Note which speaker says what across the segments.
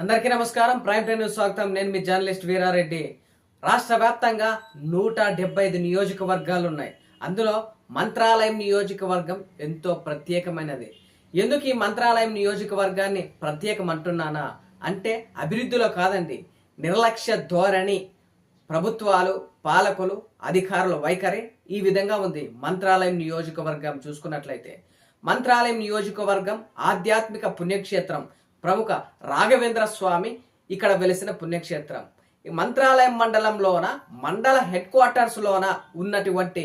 Speaker 1: అందరికీ నమస్కారం. Prime time news స్వాగతం. నేను మీ జర్నలిస్ట్ వీరారెడ్డి. రాష్ట్ర వ్యాప్తంగా నూట డెబ్బై ఐదు నియోజకవర్గాలు ఉన్నాయి అందులో మంత్రాలయం నియోజకవర్గం ఎంతో ప్రత్యేకమైనది. ఎందుకు ఈ మంత్రాలయం నియోజకవర్గాన్ని ప్రత్యేకం అంటున్నానా అంటే అభివృద్ధిలో కాదండి. నిర్లక్ష్య ధోరణి ప్రభుత్వాలు పాలకులు అధికారుల వైఖరి ఈ విధంగా ఉంది మంత్రాలయం నియోజకవర్గం చూసుకున్నట్లయితే. మంత్రాలయం నియోజకవర్గం ఆధ్యాత్మిక పుణ్యక్షేత్రం. ప్రముఖ రాఘవేంద్ర స్వామి ఇక్కడ వెలిసిన పుణ్యక్షేత్రం. ఈ మంత్రాలయం మండలంలోన మండల హెడ్ క్వార్టర్స్లోన ఉన్నటువంటి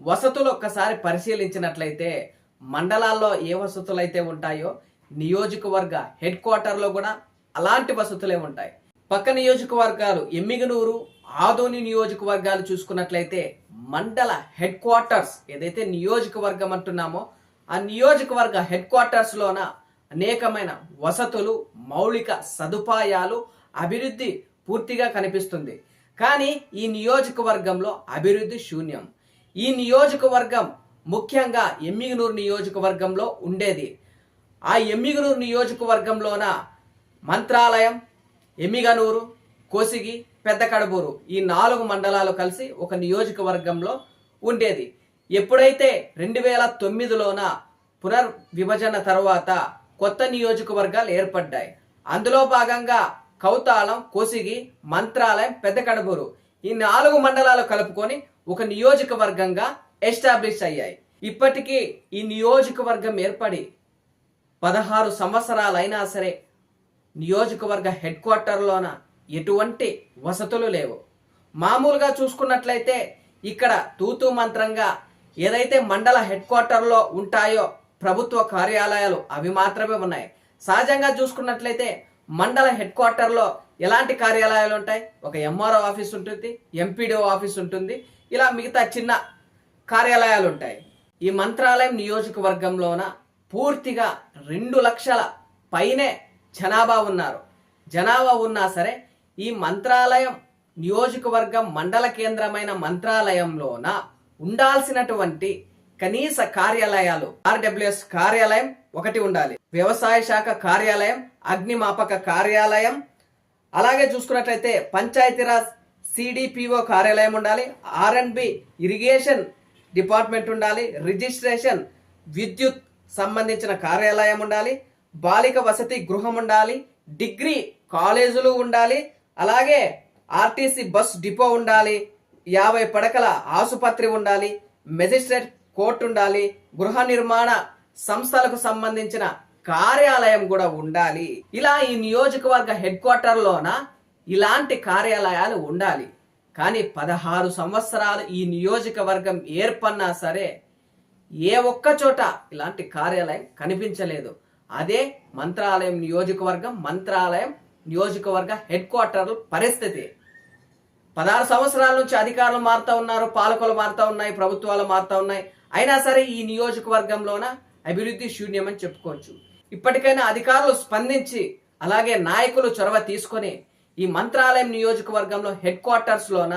Speaker 1: వసతులు ఒక్కసారి పరిశీలించినట్లయితే మండలాల్లో ఏ వసతులు అయితే ఉంటాయో నియోజకవర్గ హెడ్ క్వార్టర్లో కూడా అలాంటి వసతులే ఉంటాయి. పక్క నియోజకవర్గాలు ఎమ్మిగనూరు ఆదోని నియోజకవర్గాలు చూసుకున్నట్లయితే మండల హెడ్ క్వార్టర్స్ ఏదైతే నియోజకవర్గం అంటున్నామో ఆ నియోజకవర్గ హెడ్ క్వార్టర్స్లోన అనేకమైన వసతులు మౌలిక సదుపాయాలు అభివృద్ధి పూర్తిగా కనిపిస్తుంది. కానీ ఈ నియోజకవర్గంలో అభివృద్ధి శూన్యం. ఈ నియోజకవర్గం ముఖ్యంగా ఎమ్మిగనూరు నియోజకవర్గంలో ఉండేది. ఆ ఎమ్మిగనూరు నియోజకవర్గంలోన మంత్రాలయం ఎమ్మిగనూరు కోసిగి పెద్ద కడబూరు ఈ నాలుగు మండలాలు కలిసి ఒక నియోజకవర్గంలో ఉండేది. ఎప్పుడైతే రెండు వేల తొమ్మిదిలోన పునర్విభజన తర్వాత కొత్త నియోజకవర్గాలు ఏర్పడ్డాయి. అందులో భాగంగా కౌతాళం కోసిగి మంత్రాలయం పెద్ద కడబూరు ఈ నాలుగు మండలాలు కలుపుకొని ఒక నియోజకవర్గంగా ఎస్టాబ్లిష్ అయ్యాయి. ఇప్పటికీ ఈ నియోజకవర్గం ఏర్పడి పదహారు సంవత్సరాలైనా సరే నియోజకవర్గ హెడ్ క్వార్టర్లోన ఎటువంటి వసతులు లేవు. మామూలుగా చూసుకున్నట్లయితే ఇక్కడ తూతూ మంత్రంగా ఏదైతే మండల హెడ్ క్వార్టర్లో ఉంటాయో ప్రభుత్వ కార్యాలయాలు అవి మాత్రమే ఉన్నాయి. సహజంగా చూసుకున్నట్లయితే మండల హెడ్ క్వార్టర్లో ఎలాంటి కార్యాలయాలు ఉంటాయి? ఒక ఎంఆర్ఓ ఆఫీస్ ఉంటుంది ఎంపీడీఓ ఆఫీస్ ఉంటుంది. ఇలా మిగతా చిన్న కార్యాలయాలు ఉంటాయి. ఈ మంత్రాలయం నియోజకవర్గంలోన పూర్తిగా రెండు లక్షల పైనే జనాభా ఉన్నారు. జనాభా ఉన్నా సరే ఈ మంత్రాలయం నియోజకవర్గం మండల కేంద్రమైన మంత్రాలయంలోన ఉండాల్సినటువంటి కనీస కార్యాలయాలు ఆర్డబ్ల్యూఎస్ కార్యాలయం ఒకటి ఉండాలి. వ్యవసాయ శాఖ కార్యాలయం అగ్నిమాపక కార్యాలయం. అలాగే చూసుకున్నట్లయితే పంచాయతీరాజ్ సిడిపిఓ కార్యాలయం ఉండాలి. R and B irrigation department ఉండాలి. రిజిస్ట్రేషన్ విద్యుత్ సంబంధించిన కార్యాలయం ఉండాలి. బాలిక వసతి గృహం ఉండాలి. డిగ్రీ కాలేజీలు ఉండాలి. అలాగే ఆర్టీసీ బస్ డిపో ఉండాలి. యాభై పడకల ఆసుపత్రి ఉండాలి. మెజిస్ట్రేట్ కోర్టు ఉండాలి గృహ నిర్మాణ సంస్థలకు సంబంధించిన కార్యాలయం కూడా ఉండాలి. ఇలా ఈ నియోజకవర్గ హెడ్ క్వార్టర్లోన ఇలాంటి కార్యాలయాలు ఉండాలి. కానీ పదహారు సంవత్సరాలు ఈ నియోజకవర్గం ఏర్పన్నా సరే ఏ ఒక్క చోట ఇలాంటి కార్యాలయం కనిపించలేదు. అదే మంత్రాలయం నియోజకవర్గం మంత్రాలయం నియోజకవర్గ హెడ్ క్వార్టర్ పరిస్థితి. పదహారు సంవత్సరాల నుంచి అధికారులు మారుతూ ఉన్నారు పాలకులు మారుతూ ఉన్నాయి ప్రభుత్వాలు మారుతూ ఉన్నాయి. అయినా సరే ఈ నియోజకవర్గంలోన అభివృద్ధి శూన్యమని చెప్పుకోవచ్చు. ఇప్పటికైనా అధికారులు స్పందించి అలాగే నాయకులు చొరవ తీసుకొని ఈ మంత్రాలయం నియోజకవర్గంలో హెడ్ క్వార్టర్స్లోన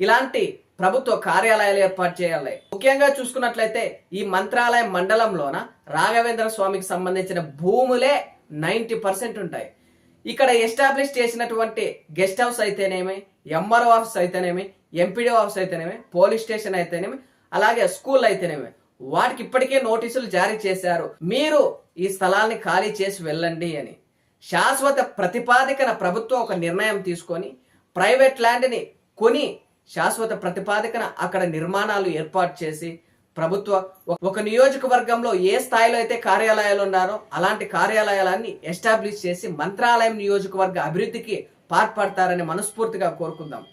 Speaker 1: ఇలాంటి ప్రభుత్వ కార్యాలయాలు ఏర్పాటు చేయాలి. ముఖ్యంగా చూసుకున్నట్లయితే ఈ మంత్రాలయం మండలంలోన రాఘవేంద్ర స్వామికి సంబంధించిన భూములే నైంటీ పర్సెంట్ ఉంటాయి. ఇక్కడ ఎస్టాబ్లిష్ చేసినటువంటి గెస్ట్ హౌస్ అయితేనేమి ఎంఆర్ఓ ఆఫీస్ అయితేనేమి ఎంపీడీ ఆఫీస్ అయితేనేమి పోలీస్ స్టేషన్ అయితేనేమి అలాగే స్కూల్ అయితేనేమి. వాటికి ఇప్పటికే నోటీసులు జారీ చేశారు. మీరు ఈ స్థలాన్ని ఖాళీ చేసి వెళ్ళండి అని. శాశ్వత ప్రతిపాదికన ప్రభుత్వం ఒక నిర్ణయం తీసుకొని ప్రైవేట్ ల్యాండ్ని కొని శాశ్వత ప్రతిపాదికన అక్కడ నిర్మాణాలు ఏర్పాటు చేసి ప్రభుత్వ ఒక నియోజకవర్గంలో ఏ స్థాయిలో అయితే కార్యాలయాలు ఉన్నారో అలాంటి కార్యాలయాలన్నీ ఎస్టాబ్లిష్ చేసి మంత్రాలయం నియోజకవర్గ అభివృద్ధికి పాల్పడతారని మనస్ఫూర్తిగా కోరుకుందాం.